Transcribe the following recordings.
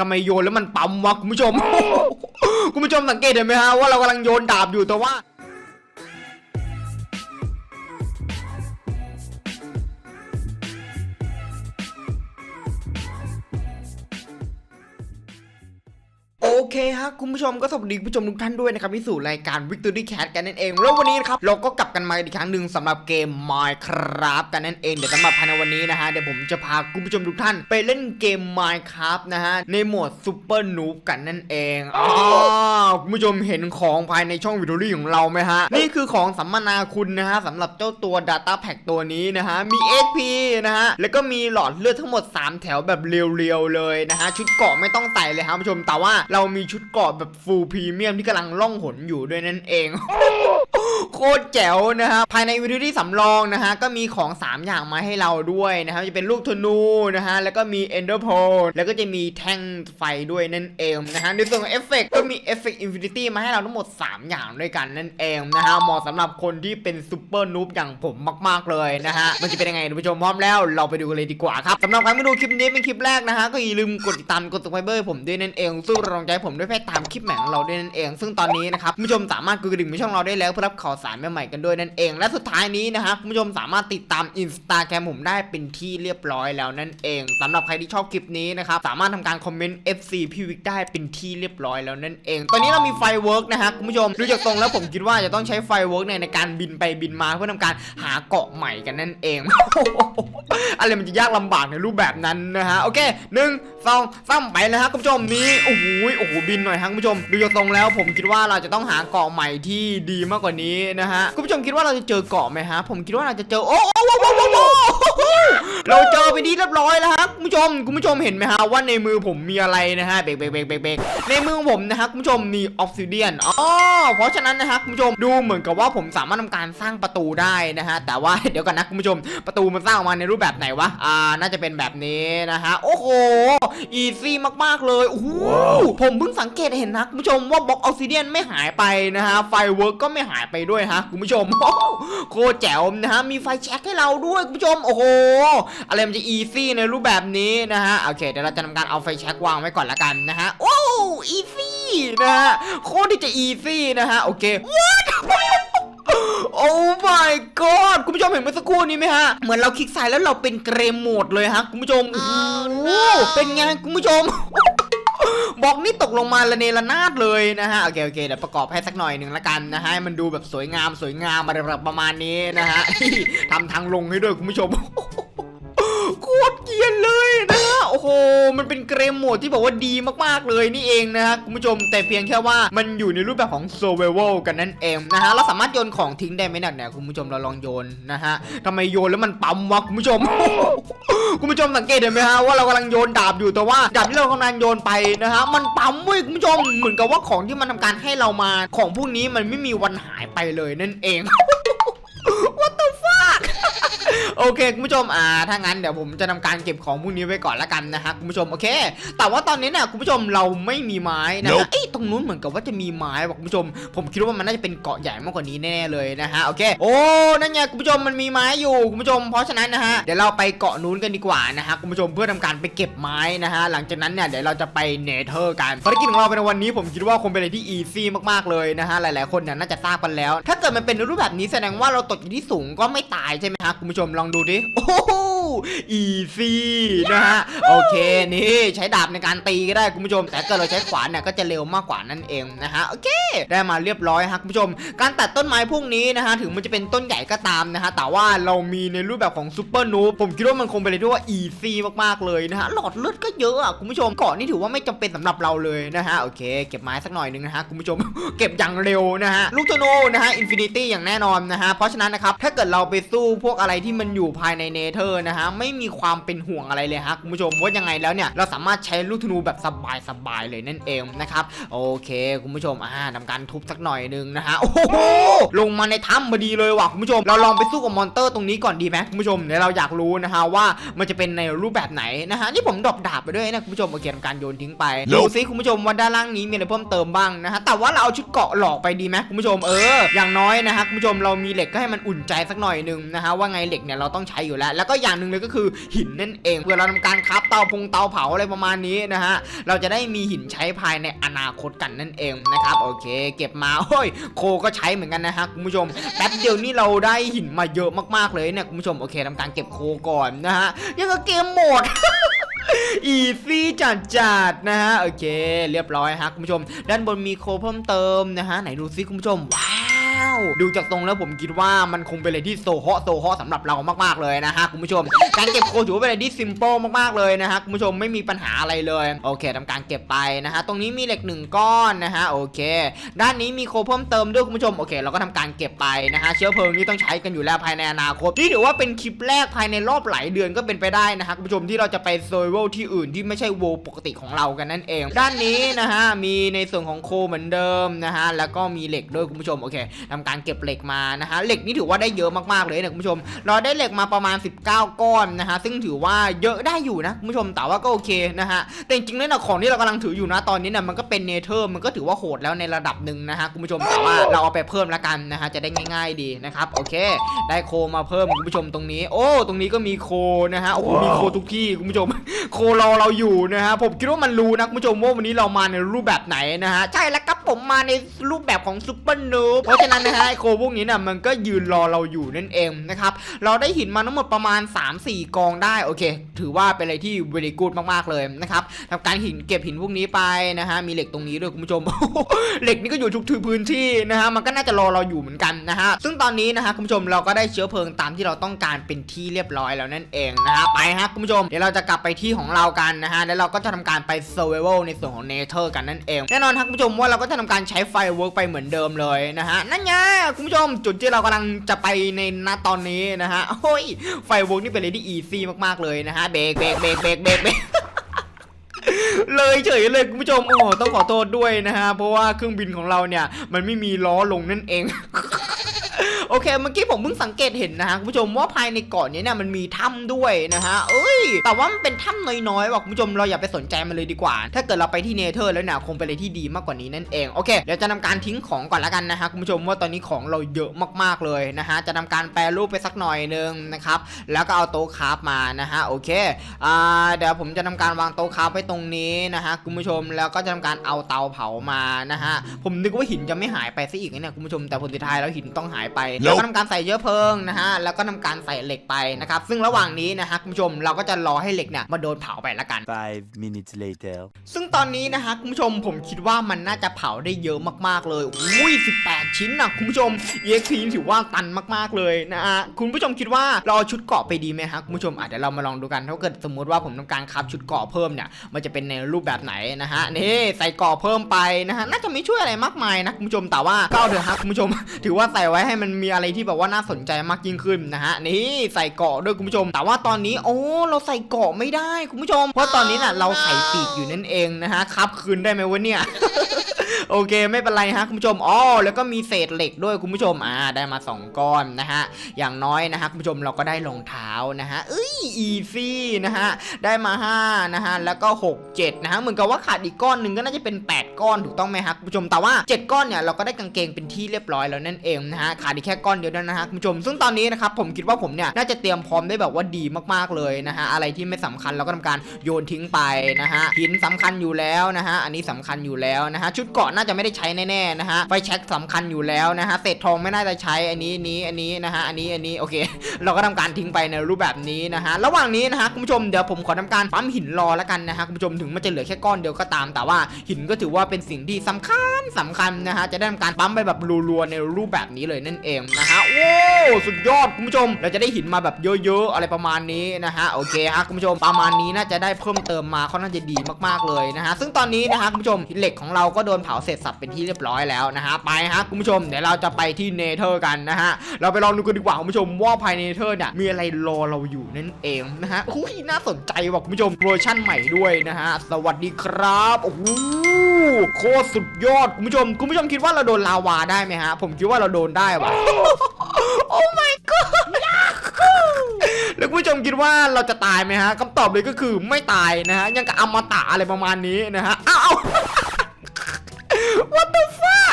ทำไมโยนแล้วมันปั๊มวะคุณผู้ชม คุณผู้ชมสังเกตเห็นไหมฮะว่าเรากำลังโยนดาบอยู่แต่ว่า เคฮะคุณผู้ชมก็สวัสดีคุณผู้ชมทุกท่านด้วยนะครับที่สู่รายการ Victory Cat กันนั่นเอง แล้ววันนี้นะครับเราก็กลับกันมาอีกครั้งหนึ่งสำหรับเกม Minecraft กันนั่นเองเดี๋ยวสำหรับภายในวันนี้นะฮะเดี๋ยวผมจะพาคุณผู้ชมทุกท่าน ไปเล่นเกม Minecraft นะฮะในโหมด Super Noob กันนั่นเองอ๋อคุณผู้ชมเห็นของภายในช่อง Victory ของเราไหมฮะนี่คือของสัมมนาคุณนะฮะสำหรับเจ้าตัว Data Pack ตัวนี้นะฮะมี XP นะฮะแล้วก็มีหลอดเลือดทั้งหมด 3 แถวแบบเรียวๆเลยนะฮะชุดเกราะไม่ต้องใส่เลยครับคุณผู้ชมแต่ว่าเรามีชุดเกราะแบบฟูลพรีเมียมที่กำลังล่องหนอยู่ด้วยนั่นเอง โคตรแจ๋วนะฮะภายในวิดีโอที่สำรองนะฮะก็มีของ 3 อย่างมาให้เราด้วยนะครับจะเป็นลูกธนูนะฮะแล้วก็มี Ender Pearl แล้วก็จะมีแท่งไฟด้วยนั่นเองนะฮะในส่วนของเอฟเฟกก็มีเอฟเฟกอินฟินิตี้มาให้เราทั้งหมด 3 อย่างด้วยกันนั่นเองนะฮะเหมาะสำหรับคนที่เป็นซูเปอร์นูบอย่างผมมาก ๆเลยนะฮะมันจะเป็นยังไงท่านผู้ชมพร้อมแล้ว เราไปดูกันเลยดีกว่าครับสำหรับใครไม่ดูคลิปนี้เป็นคลิปแรกนะฮะก็อย่าลืมกดติดตามกด subscribe ผมด้วยนั่นเองสู้รองใจผมด้วยแพทตามคลิปใหม่ของเราด้วยนั่นเอง ซึ่งตอนนี้นะครับผู้ชมสามารถกดกระดิ่งในช่องเราได้แล้วเพื่อรับข่าวสารใหม่ๆกันด้วยนั่นเอง และสุดท้ายนี้นะฮะคุณผู้ชมสามารถติดตามอินสตาแกรมผมได้เป็นที่เรียบร้อยแล้วนั่นเองสำหรับใครที่ชอบคลิปนี้นะครับสามารถทำการคอมเมนต์ FC พี่วิกได้เป็นที่เรียบร้อยแล้วนั่นเอง ตอนนี้เรามีไฟเวิร์กนะฮะคุณผู้ชมดูจากตรงแล้วผมคิดว่าจะต้องใช้ไฟเวิร์กในในการบินไปบินมาเพื่อทำการหาเกาะใหม่กันนั่นเองอะไรมันจะยากลำบากในรูปแบบนั้นนะฮะโอเคหนึ่งสองสามไปแล้วฮะคุณผู้ชมนี่โอ้โหโอ้โหบินหน่อยฮะคุณผู้ชม ดูจากตรงแล้วผมคิดว่าเราจะต้องหาเกาะใหม่ที่ดีมากกว่านี้นะฮะคุณผู้ชมคิดว่าเราจะเจอเกาะไหมฮะผมคิดว่าเราจะเจอโอ้โอ้โอ้โอ้โอ้โอ้เราเจอไปที่เรียบร้อยแล้วฮะคุณผู้ชมคุณผู้ชมเห็นไหมฮะว่าในมือผมมีอะไรนะฮะเบรกเบรกเบรกเบรกเบรกในมือผมนะฮะคุณผู้ชมมีออฟซิเดียนอ๋อเพราะฉะนั้นนะฮะคุณผู้ชมดูเหมือนกับว่าผมสามารถทำการสร้างประตูได้นะฮะแต่ว่าเดี๋ยวก่อนนะคุณผู้ชมประตูมันสร้างออกมาในรูปแบบไหนวะอ่าน่าจะเป็นแบบนี้นะฮะโอ้โหอีซี่มากๆเลยโอ้โหผมเพิ่งสังเกตเห็นนะคุณผู้ชมว่าบล็อกออฟซิเดียนไม่หายไปนะฮะไฟเวิร์กก็ไม่หายไปด้วยฮะคุณผู้ชมโคตรแจ๋วนะฮะมีไฟแช็กให้เราด้วยคุณผู้ชมโอ้โหอะไรมันจะอีซี่ในรูปแบบนี้นะฮะโอเคเดี๋ยวเราจะทำการเอาไฟแช็กวางไว้ก่อนละกันนะฮะโอ้อีซี่นะฮะโคตรที่จะอีซี่นะฮะโอเคโอ้ my god คุณผู้ชมเห็นเมื่อสักครู่นี้ไหมฮะ เหมือนเราคลิกซ้ายแล้วเราเป็นเกรมโหมดเลยฮะ คุณผู้ชมโอ้โหเป็นไงคุณผู้ชม บอกนี่ตกลงมาละเนระนาดเลยนะฮะโอเคโอเคเดี๋ยวประกอบให้สักหน่อยหนึ่งละกันนะฮะให้มันดูแบบสวยงามสวยงามอะไรแบบประมาณนี้นะฮะทำทางลงให้ด้วยคุณผู้ชม โอ้โห มันเป็นเกมโหมดที่บอกว่าดีมากๆเลยนี่เองนะฮะคุณผู้ชมแต่เพียงแค่ว่ามันอยู่ในรูปแบบของ survival กันนั่นเองนะฮะเราสามารถโยนของทิ้งได้ไหมเนี่ยเนี่ยคุณผู้ชมเราลองโยนนะฮะทำไมโยนแล้วมันปั๊มวะคุณผู้ชมคุณผู้ชมสังเกตเห็นไหมฮะว่าเรากำลังโยนดาบอยู่แต่ว่าดาบที่เรากำลังโยนไปนะฮะมันปั๊มเว้ยคุณผู้ชมเหมือนกับว่าของที่มันทำการให้เรามา ของพวกนี้มันไม่มีวันหายไปเลยนั่นเอง โอเคคุณผู้ชมอ่าถ้างั้นเดี๋ยวผมจะทำการเก็บของพวกนี้ไว้ก่อนละกันนะฮะคุณผู้ชมโอเค แต่ว่าตอนนี้เนี่ยคุณผู้ชมเราไม่มีไม้นะฮะ Nope เอ้ยตรงนู้นเหมือนกับว่าจะมีไม้ว่ะคุณผู้ชม ผมคิดว่ามันน่าจะเป็นเกาะใหญ่มากกว่านี้แน่ๆเลยนะฮะโอเคโอ้นั่นไงคุณผู้ชมมันมีไม้อยู่คุณผู้ชม เพราะฉะนั้นนะฮะเดี๋ยวเราไปเกาะนู้นกันดีกว่านะฮะคุณผู้ชมเพื่อทำการไปเก็บไม้นะฮะหลังจากนั้นเนี่ยเดี๋ยวเราจะไปเนเธอร์กันภารกิจของเราในวันนี้ผมคิดว่าคงเป็นอะไรที่อีซี่มากๆเลยนะฮะหลาย ๆคนเนี่ยน่าจะทราบกันแล้ว ถ้าเกิดมันเป็นในรูปแบบนี้แสดงว่าเราตกอยู่ที่สูงก็ไม่ตายใช่ไหมฮะคุณผู้ชมลองดูดิ โอ้โห อีซี่นะฮะโอเคนี่ใช้ดาบในการตีก็ได้คุณผู้ชม แต่ถ้าเกิดเราใช้ขวานเนี่ยก็จะเร็วมากกว่านั่นเองนะฮะโอเค ได้มาเรียบร้อยฮะคุณผู้ชม การตัดต้นไม้พวกนี้นะฮะถึงมันจะเป็นต้นใหญ่ก็ตามนะฮะแต่ว่าเรามีในรูปแบบของซูเปอร์นูผมคิดว่ามันคงเป็นอะไรที่ว่าอีซี่มากๆเลยนะฮะหลอดเลือดก็เยอะอะคุณผู้ชมเกาะนี่ถือว่าไม่จำเป็นสำหรับเราเลยนะฮะโอเค เก็บไม้สักหน่อยหนึงนะฮะคุณผู้ชม เก็บอย่างเร็วนะฮะลูกธนูนะฮะอินฟินิตี้อย่างแน่นอนนะฮะเพราะฉะนั้นนะครับถ้าเกิดเราไปสู้พวกอะไรที่มันอยู่ภายในเนเธอร์นะฮะไม่มีความเป็นห่วงอะไรเลยฮะคุณผู้ชมว่ายังไงแล้วเนี่ยเราสามารถใช้ลูกธนูแบบสบายๆเลยนั่นเองนะครับโอเค คุณผู้ชมอ่าทำการทุบสักหน่อยหนึงนะฮะโอ้โหลงมาในถ้ำพอดีเลยว่ะคุณผู้ชม เราลองไปสู้กับมอนเตอร์ตรงนี้ก่อนดีไหมคุณผู้ชมเดี๋ยวเราอยากรู้นะฮะว่ามันจะเป็นในรูปแบบไหนนะฮะนี่ผมดรอกดาบไปด้วยนะคุณผู้ชมโอเคทำการโยนทิ้งไป Nope ดูซิคุณผู้ชมว่าด้านล่างนี้มีอะไรเพิ่มเติมบ้างนะฮะแต่ว่าเราเอาชุดเกราะหลอกไปดีไหมคุณผู้ชมเอออย่างน้อยนะฮะคุณผู้ชมเรามีเหล็กก็ให้มันอุ่นใจสักหน่อยหนึงนะฮะว่าไงเหล็กเนี่ยเราต้องใช้อยู่แล้ว แล้วก็อย่างหนึ่งเลยก็คือหินนั่นเองเพื่อเราทำการคราฟเตาพงเตาเผาอะไรประมาณนี้นะฮะเราจะได้มีหินใช้ภายในอนาคตกันนั่นเองนะครับโอเค เก็บมาโอ้ยโคก็ใช้เหมือนกันนะฮะคุณผู้ชมแป๊บเดียวนี่เราได้หินมาเยอะมากๆเลยเนี่ยคุณผู้ชมโอเคทำการเก็บโคก่อนนะฮะยังกับเกมโหมดอีซี่จัดจัดนะฮะ โอเค เรียบร้อยฮะคุณผู้ชม ด้านบนมีโคเพิ่มเติมนะฮะ ไหนดูซิคุณผู้ชมว้า ดูจากตรงแล้วผมคิดว่ามันคงเป็นอะไรที่โซฮอโซฮอสำหรับเรามากๆเลยนะฮะคุณผู้ชม การเก็บโคถือว่าเป็นอะไรที่ซิมเปิลมากๆเลยนะฮะคุณผู้ชมไม่มีปัญหาอะไรเลย โอเคทำการเก็บไปนะฮะตรงนี้มีเหล็กหนึ่งก้อนนะฮะโอเค ด้านนี้มีโคเพิ่มเติมด้วยคุณผู้ชมโอเค เราก็ทำการเก็บไปนะฮะเชื้อเพลิงนี่ต้องใช้กันอยู่แล้วภายในอนาคตนี่ถือว่าเป็นคลิปแรกภายในรอบหลายเดือนก็เป็นไปได้นะฮะคุณผู้ชมที่เราจะไปโซเวลที่อื่นที่ไม่ใช่โวปกติของเรากันนั่นเอง ด้านนี้นะฮะมีในส่วนของโคเหมือนเดิมนะฮะแล้วก็มีเหล็กด้วยคุณผู้ชมโอเคทำการเก็บเหล็กมานะฮะเหล็กนี่ถือว่าได้เยอะมากๆเลยนะคุณผู้ชม เราได้เหล็กมาประมาณ 19 ก้อนนะฮะซึ่งถือว่าเยอะได้อยู่นะคุณผู้ชมแต่ว่าก็โอเคนะฮะแต่จริงๆแล้วนะของที่เรากำลังถืออยู่นะตอนนี้นะมันก็เป็นเนเธอร์มันก็ถือว่าโหดแล้วในระดับหนึ่งนะฮะคุณผู้ชมแต่ว่าเราเอาไปเพิ่มแล้วกันนะฮะจะได้ง่าย ๆดีนะครับโอเค ได้โคมาเพิ่มคุณผู้ชมตรงนี้ โอ้ ตรงนี้ก็มีโคนะฮะโอ้โหมีโคทุกที่คุณผู้ชม โครอเราอยู่นะฮะผมคิดว่ามันรู้นะคุณผู้ชมว่าวันนี้เรามาในรูปแบบไหนนะฮะใช่แล้วครับ ผมมาในรูปแบบของซูเปอร์นูเพราะฉะนั้นนะฮะไอโคพวกนี้นะมันก็ยืนรอเราอยู่นั่นเองนะครับเราได้หินมาทั้งหมดประมาณ 3-4 กองได้โอเค ถือว่าเป็นอะไรที่ very good มากๆเลยนะครับทำการหินเก็บหินพวกนี้ไปนะฮะมีเหล็กตรงนี้ด้วยคุณผู้ชม เหล็กนี่ก็อยู่ทุกที่พื้นที่นะฮะมันก็น่าจะรอเราอยู่เหมือนกันนะฮะซึ่งตอนนี้นะฮะคุณผู้ชมเราก็ได้เชื้อเพลิงตามที่เราต้องการเป็นที่เรียบร้อยแล้วนั่นเองนะฮะไปฮะคุณผู้ชมเดี๋ยวเราจะกลับไปที่ของเรากันนะฮะแล้วเราก็จะทำการไป survival ในส่วนของ Nether กันนั่นเองแน่นอนครับคุณผู้ชมว่าเราก็จะทำการใช้ไฟเวิร์กไปเหมือนเดิมเลยนะฮะนั่นไงคุณผู้ชมจุดที่เรากำลังจะไปในณตอนนี้นะฮะโอ้ยไฟเวิร์กนี่เป็นอะไรที่อีซี่มากๆเลยนะฮะเบรกเบรกเบรกเบรกเบรกเบรกเลยเฉยเลยคุณผู้ชมโอ้ต้องขอโทษด้วยนะฮะเพราะว่าเครื่องบินของเราเนี่ย มันไม่มีล้อลงนั่นเอง โอเคเมื่อกี้ผมเพิ่งสังเกตเห็นนะฮะคุณผู้ชมว่าภายในเกาะนี้เนี่ยมันมีถ้ำด้วยนะฮะเอ้ย แต่ว่ามันเป็นถ้ำน้อยๆว่ะคุณผู้ชมเราอย่าไปสนใจมันเลยดีกว่า ถ้าเกิดเราไปที่เนเธอร์แล้วเนี่ยคงเป็นอะไรที่ดีมากกว่านี้นั่นเองโอเคเดี๋ยวจะทำการทิ้งของก่อนละกันนะฮะคุณผู้ชมว่าตอนนี้ของเราเยอะมากๆเลยนะฮะจะทำการแปรรูปไปสักหน่อยนึงนะครับแล้วก็เอาโต๊ะคราฟมานะฮะโอเคอ่าเดี๋ยวผมจะทำการวางโต๊ะคราฟไว้ตรงนี้นะฮะคุณผู้ชมแล้วก็จะทำการเอาเตาเผามานะฮะผมนึกว่าหินจะไม่หายไปซะอีกนะเนี่ยคุณผู้ชมแต่ผลสุดท้ายแล้วหินต้องหายไปแล้วก็ทำการใส่เชื้อเพลิงนะฮะแล้วก็ทำการใส่เหล็กไปนะครับซึ่งระหว่างนี้นะฮะคุณผู้ชมเราก็จะรอให้เหล็กเนี่ยมาโดนเผาไปละกัน Five minutes later. ซึ่งตอนนี้นะฮะคุณผู้ชมผมคิดว่ามันน่าจะเผาได้เยอะมากๆเลยอุ้ย18 ชิ้นนะคุณผู้ชม EXP ถือว่าตันมากๆเลยนะฮะคุณผู้ชมคิดว่าเราเอาชุดเกราะไปดีไหมฮะคุณผู้ชมอาจจะเดี๋ยวเรามาลองดูกันถ้าเกิดสมมุติว่าผมต้องการคับชุดเกราะเพิ่มเนี่ยมันจะเป็นในรูปแบบไหนนะฮะนี่ใส่เกราะเพิ่มไปนะฮะน่าจะไม่ช่วยอะไรมากมายนะคุณผู้ชมแต่ว่าก็เอาเถอะฮะคุณผู้ชม ถือว่าใส่ไว้ให้มันมีอะไรที่แบบว่าน่าสนใจมากยิ่งขึ้นนะฮะนี่ใส่เกาะด้วยคุณผู้ชม แต่ว่าตอนนี้โอ้เราใส่เกาะไม่ได้คุณผู้ชม เพราะตอนนี้น่ะเราใส่ปีกอยู่นั่นเองนะฮะครับคืนได้ไหมวะเนี่ย โอเคไม่เป็นไรฮะคุณผู้ชมอ๋อแล้วก็มีเศษเหล็กด้วยคุณผู้ชมอ่าได้มา 2 ก้อนนะฮะอย่างน้อยนะฮะคุณผู้ชมเราก็ได้รองเท้านะฮะเอ้ยอีซี่นะฮะได้มา5นะฮะแล้วก็ 6 7นะฮะเหมือนกับว่าขาดอีกก้อนหนึ่งก็น่าจะเป็น 8 ก้อนถูกต้องไหมฮะคุณผู้ชมแต่ว่า 7 ก้อนเนี่ยเราก็ได้กางเกงเป็นที่เรียบร้อยแล้วนั่นเองนะฮะขาดอีกแค่ก้อนเดียวเท่านั้นะฮะคุณผู้ชมซึ่งตอนนี้นะครับผมคิดว่าผมเนี่ยน่าจะเตรียมพร้อมได้แบบว่าดีมากๆเลยนะฮะอะไรที่ไม่สำคัญเราก็ทำการโยนทิ้งไปนะฮะหินสำคัญอยู่แล้วนะฮะอันนี้สำคัญอยู่แล้วนะฮะชุดเกาะน่าจะไม่ได้ใช้แน่ๆนะฮะไฟแช็กสำคัญอยู่แล้วนะฮะเศษทองไม่น่าจะใช้อันนี้นี้อันนี้นะฮะอันนี้อันนี้โอเค เราก็ทำการทิ้งไปในรูปแบบนี้นะฮะระหว่างนี้นะฮะคุณผู้ชมเดี๋ยวผมขอทำการปั๊มหินรอแล้วกันนะฮะคุณผู้ชมถึงมันจะเหลือแค่ก้อนเดียวก็ตาม แต่ว่าหินก็ถือว่าเป็นสิ่งที่สำคัญสำคัญนะฮะจะได้ทำการปั๊มไปแบบรัวๆในรูปแบบนี้เลยนั่นเองนะฮะโอ้สุดยอดคุณผู้ชม เราจะได้หินมาแบบเยอะๆอะไรประมาณนี้นะฮะโอเคฮะคุณผู้ชมประมาณนี้น่าจะได้เพิ่มเติมมาค่อนข้างจะดีมากๆเลยนะฮะซึ่งตอนนี้นะฮะคุณผู้ชมเหล็กของเราก็โดนเผาเสร็จสับเป็นที่เรียบร้อยแล้วนะฮะไปฮะคุณผู้ชมเดี๋ยวเราจะไปที่เนเธอร์กันนะฮะเราไปลองดูกันดีกว่าคุณผู้ชมว่าภายในเนเธอร์เนี่ยมีอะไรรอเราอยู่นั่นเองนะฮะอุ้ยน่าสนใจว่ะคุณผู้ชมเวอร์ชั่นใหม่ด้วยนะฮะสวัสดีครับโอ้โหโคตรสุดยอดคุณผู้ชมคุณผู้ชมคิดว่าเราโดนลาวาได้ไหมฮะผมคิดว่าเราโดนได้ว่ะโอ้ my god แล้วคุณผู้ชมคิดว่าเราจะตายไหมฮะคำตอบเลยก็คือไม่ตายนะฮะยังกับอมตะอะไรประมาณนี้นะฮะอ้าว what the fuck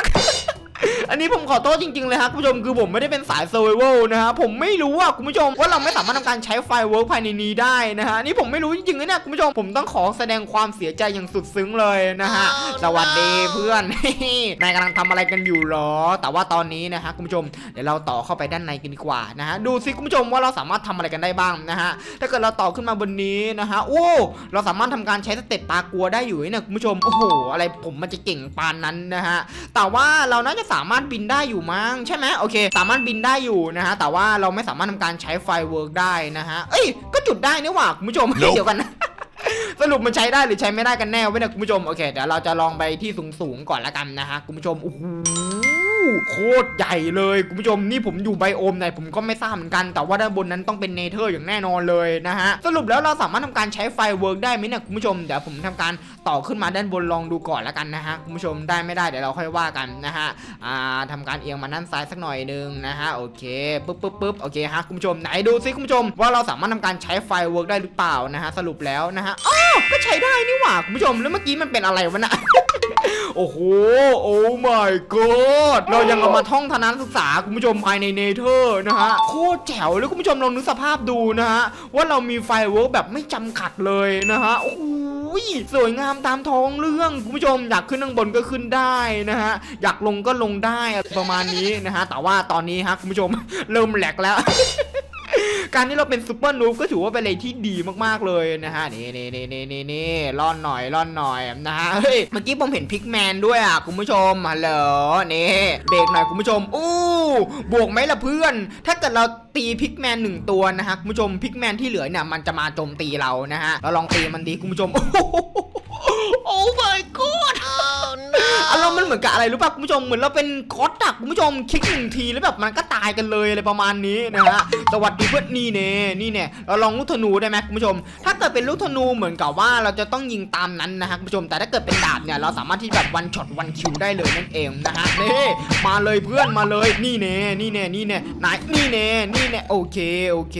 อันนี้ผมขอโทษจริงๆเลยครับคุณผู้ชมคือผมไม่ได้เป็นสาย survival นะฮะผมไม่รู้อะคุณผู้ชมว่าเราไม่สามารถทำการใช้ไฟเวิร์กภายในนี้ได้นะฮะนี่ผมไม่รู้จริงๆนะเนี่ยคุณผู้ชมผมต้องขอแสดงความเสียใจอย่างสุดซึ้งเลยนะฮะสวัสดีเพื่อนนายกำลังทำอะไรกันอยู่หรอ แต่ว่าตอนนี้นะฮะคุณผู้ชมเดี๋ยวเราต่อเข้าไปด้านในกันดีกว่านะฮะดูสิคุณผู้ชมว่าเราสามารถทำอะไรกันได้บ้างนะฮะถ้าเกิดเราต่อขึ้นมาบนนี้นะฮะโอ้เราสามารถทำการใช้สเต็ปปลากัวได้อยู่เนี่ยคุณผู้ชมโอ้โหอะไรผมมันจะเก่งปานนั้นนะฮะแต่ว่าเราน่าจะสามารถบินได้อยู่มั้งใช่ไหมโอเค สามารถบินได้อยู่นะฮะแต่ว่าเราไม่สามารถทำการใช้ไฟเวิร์กได้นะฮะเอ้ยก็จุดได้นี่หว่าคุณผู้ชม Nope เดี๋ยวกันนะสรุปมันใช้ได้หรือใช้ไม่ได้กันแน่เว้ยนะคุณผู้ชมโอเคเดี๋ยวเราจะลองไปที่สูงๆก่อนละกันนะฮะคุณผู้ชมโอ้โห โคตรใหญ่เลยคุณผู้ชมนี่ผมอยู่ไบโอมไหนผมก็ไม่ทราบเหมือนกัน แต่ว่าด้านบนนั้นต้องเป็นเนเธอร์อย่างแน่นอนเลยนะฮะสรุปแล้วเราสามารถทำการใช้ไฟเวิร์กได้ไหมเนี่ยคุณผู้ชมเดี๋ยวผมทำการต่อขึ้นมาด้านบนลองดูก่อนละกันนะฮะคุณผู้ชมได้ไม่ได้เดี๋ยวเราค่อยว่ากันนะฮะอ่าทำการเอียงมาด้านซ้ายสักหน่อยนึงนะฮะโอเคปึ๊บปึ๊บปึ๊บโอเคฮะคุณผู้ชมไหนดูซิคุณผู้ชม ว่าเราสามารถทำการใช้ไฟเวิร์กได้หรือเปล่านะฮะสรุปแล้วนะฮะอ้าวก็ใช้ได้นี่หว่าคุณผู้ชมแล้วเมื่อกี้มันเป็นอะไรวะนะ โอ้โห โอ้ my god เรายังเอามาท่องทนานศึกษาคุณผู้ชมภายในเนเธอร์นะฮะ โคตรแจ๋วเลยคุณผู้ชมลองนึกสภาพดูนะฮะ ว่าเรามีไฟเวิร์กแบบไม่จำกัดเลยนะฮะ โอ้โหสวยงามตามท้องเรื่องคุณผู้ชมอยากขึ้นข้างบนก็ขึ้นได้นะฮะ อยากลงก็ลงได้ประมาณนี้นะฮะ แต่ว่าตอนนี้ฮะคุณผู้ชมเริ่มแหลกแล้ว การที่เราเป็นซูเปอร์นูฟก็ถือว่าเป็นอะไรที่ดีมากๆเลยนะฮะนี่นี่นี่นี่นี่นี่ร่อนหน่อยร่อนหน่อยนะฮะเฮ้ยเมื่อกี้ผมเห็นพิกแมนด้วยอะคุณผู้ชมฮัลโหลนี่เบรกหน่อยคุณผู้ชมอู้บวกไหมล่ะเพื่อน ถ้าเกิดเรา ตีพิกแมนหนึ่งตัวนะฮะคุณผู้ชมพิกแมนที่เหลือเนี่ยมันจะมาโจมตีเรานะฮะเราลองตีมันดีคุณผู้ชม โอ้ my god อารมณ์มันเหมือนกับอะไรรู้ป่ะคุณผู้ชมเหมือนเราเป็นคอสตักคุณผู้ชมคลิกหนึ่งทีแล้วแบบมันก็ตายกันเลยอะไรประมาณนี้นะฮะสวัสดีเพื่อนนี่เน่นี่เน่เราลองลูกธนูได้ไหมคุณผู้ชม ถ้าเกิดเป็นลูกธนูเหมือนกับว่าเราจะต้องยิงตามนั้นนะฮะคุณผู้ชม แต่ถ้าเกิดเป็นดาบเนี่ยเราสามารถที่แบบวันช็อตวันคิวได้เลยนั่นเองนะฮะนี่มาเลยเพื่อนมาเลยนี่เน่นี่เน่นี่เน่ไหนนี่เน่นี่เน่โอเคโอเค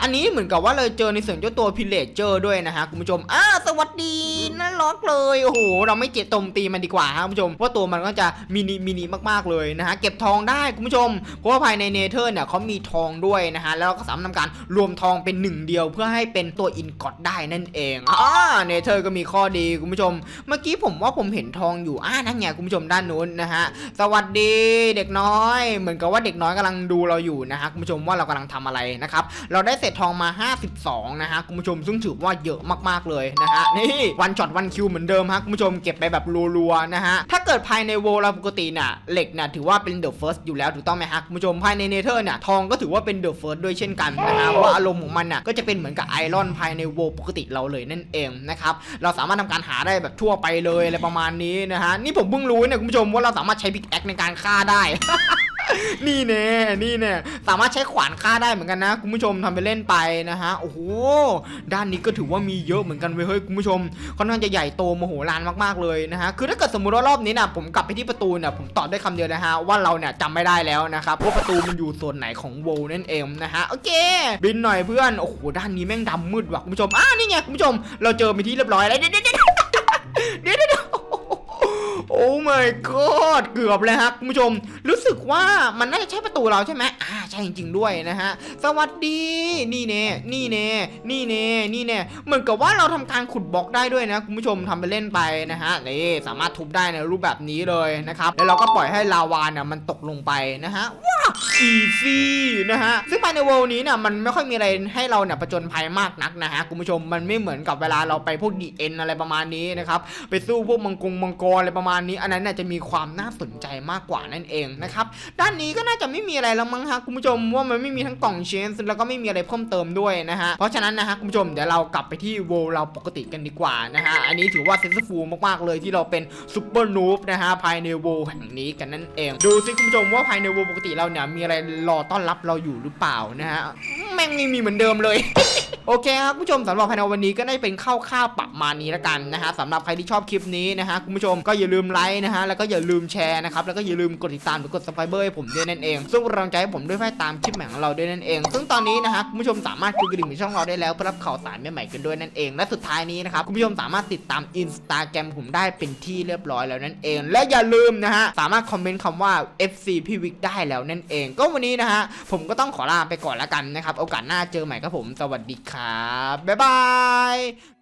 อันนี้เหมือนกับว่าเราเจอในส่วนเจ้าตัวพิเลเจอร์ด้วยนะฮะคุณผู้ชมอ้าสวัสดีน่ารักเลยโอ้โหเราไม่เจ็บตมตีมันดีกว่าคุณผู้ชมเพราะตัวมันก็จะมินิมินิมากๆเลยนะฮะเก็บทองได้คุณผู้ชม เพราะว่าภายในเนเธอร์เนี่ยเขามีทองด้วยนะฮะแล้วก็สามารถทำการรวมทองเป็นหนึ่งเดียว เพื่อให้เป็นตัวอินกอดได้นั่นเองอ่าเนเธอร์ก็มีข้อดีคุณผู้ชม เมื่อกี้ผมว่าผมเห็นทองอยู่อ่านั่นไงคุณผู้ชมด้านนู้นนะฮะสวัสดีเด็กน้อย เหมือนกับว่าเด็กน้อยกำลังดูเราอยู่นะฮะคุณผู้ชมว่าเรากำลังทำอะไรนะครับ เราได้เศษทองมา 52 นะฮะคุณผู้ชมซึ่งถือว่าเยอะมากๆเลยนะฮะนี่วันช็อตวันคิวเหมือนเดิมฮะคุณผู้ชมเก็บไปแบบรัวๆนะฮะถ้าเกิดภายในโวเราปกติเนี่ยเหล็กเนี่ยถือว่าเป็นเดอะเฟิร์สอยู่แล้วถูกต้องไหมฮะคุณผู้ชมภายในเนเธอร์เนี่ยทองก็ถือว่าเป็นเดอะเฟิร์สด้วยเช่นกันนะฮะว่าอารมณ์ของมันน่ะก็จะเป็นเหมือนกับไอรอนภายในโวปกติเราเลยนั่นเองนะครับเราสามารถทำการหาได้แบบทั่วไปเลยอะไรประมาณนี้นะฮะนี่ผมเพิ่งรู้เนี่ยคุณผู้ชมว่าเราสามารถใช้พิกแอคในการฆ่าได้ นี่แน่นี่แน่สามารถใช้ขวานฆ่าได้เหมือนกันนะคุณผู้ชมทำไปเล่นไปนะฮะโอ้โหด้านนี้ก็ถือว่ามีเยอะเหมือนกันเว้ยเฮ้ยคุณผู้ชมค่อนข้างจะใหญ่โตมโหฬารมากๆเลยนะฮะคือถ้าเกิดสมมติว่ารอบนี้นะผมกลับไปที่ประตูเนี่ยผมตอบได้คำเดียวนะฮะว่าเราเนี่ยจำไม่ได้แล้วนะครับว่าประตูมันอยู่ส่วนไหนของโวนั่นเองนะฮะโอเค บินหน่อยเพื่อนโอ้โหด้านนี้แม่งดำมืดว่ะคุณผู้ชมอ่านี่ไงคุณผู้ชม เราเจอไปที่เรียบร้อยแล้วเดี๋ยวเดี๋ยวเดี๋ยว อ้ my god เกือบเลยฮะคุณผู้ชม รู้สึกว่ามันน่าจะใช่ประตูเราใช่ไหมอ่าใช่จริง ๆ ด้วยนะฮะ สวัสดี นี่เน่นี่เน่นี่เน่นี่เน่เหมือนกับว่าเราทำการขุดบล็อกได้ด้วยนะคุณผู้ชมทำไปเล่นไปนะฮะนี่สามารถทุบได้ในรูปแบบนี้เลยนะครับแล้วเราก็ปล่อยให้ลาวาเนี่ยมันตกลงไปนะฮะว้าอีซี่นะฮะซึ่งภายในเวลนี้เนี่ยมันไม่ค่อยมีอะไรให้เราเนี่ยประจนภัยมากนักนะฮะคุณผู้ชมมันไม่เหมือนกับเวลาเราไปพวกดีเอ็นอะไรประมาณนี้นะครับไปสู้พวกมังกรมังกรอะไรประมาณนี้อันนั้นน่าจะมีความน่าสนใจมากกว่านั่นเองนะครับด้านนี้ก็น่าจะไม่มีอะไรแล้วมั้งฮะคุณผู้ชมว่ามันไม่มีทั้งกล่องเชนแล้วก็ไม่มีอะไรเพิ่มเติมด้วยนะฮะเพราะฉะนั้นนะฮะคุณผู้ชมเดี๋ยวเรากลับไปที่โวเราปกติกันดีกว่านะฮะอันนี้ถือว่าเซนส์ฟูลมากๆเลยที่เราเป็นซูเปอร์นูบนะฮะภายในโวแห่งนี้กันนั่นเอง ดูสิคุณผู้ชมว่าภายในโวปกติเราเนี่ยมีอะไรรอต้อนรับเราอยู่หรือเปล่านะฮะ แม่งยังมีเหมือนเดิมเลย โอเคครับผู้ชมสำหรับภายในวันนี้ก็ได้เป็นข้าวๆประมาณนี้แล้วกันนะฮะสำหรับใครที่ชอบคลิปนี้นะฮะคุณผู้ชมก็อย่าลืมไลค์นะฮะแล้วก็อย่าลืมแชร์นะครับแล้วก็อย่าลืมกดติดตามหรือกด subscribe ให้ผมด้วยนั่นเอง ซึ่งเป็นกำลังใจให้ผมด้วยให้ตามคลิปใหม่ของเราด้วยนั่นเอง ซึ่งตอนนี้นะฮะคุณผู้ชมสามารถกดกระดิ่งในช่องเราได้แล้วเพื่อรับข่าวสารใหม่ๆกันด้วยนั่นเองและสุดท้ายนี้นะครับคุณผู้ชมสามารถติดตามอินสตาแกรมผมได้เป็นที่เรียบร้อยแล้วนั่นเอง และอย่าลืมนะฮะสามารถคอมเมนต์คำว่า FC พี่วิกได้แล้วนั่นเอง ก็วันนี้นะฮะผมก็ต้องขอลาไปก่อนล้วกันนะครับโอกาสหน้าเจอใหม่ครับผม สวัสดีครับ บ๊ายบาย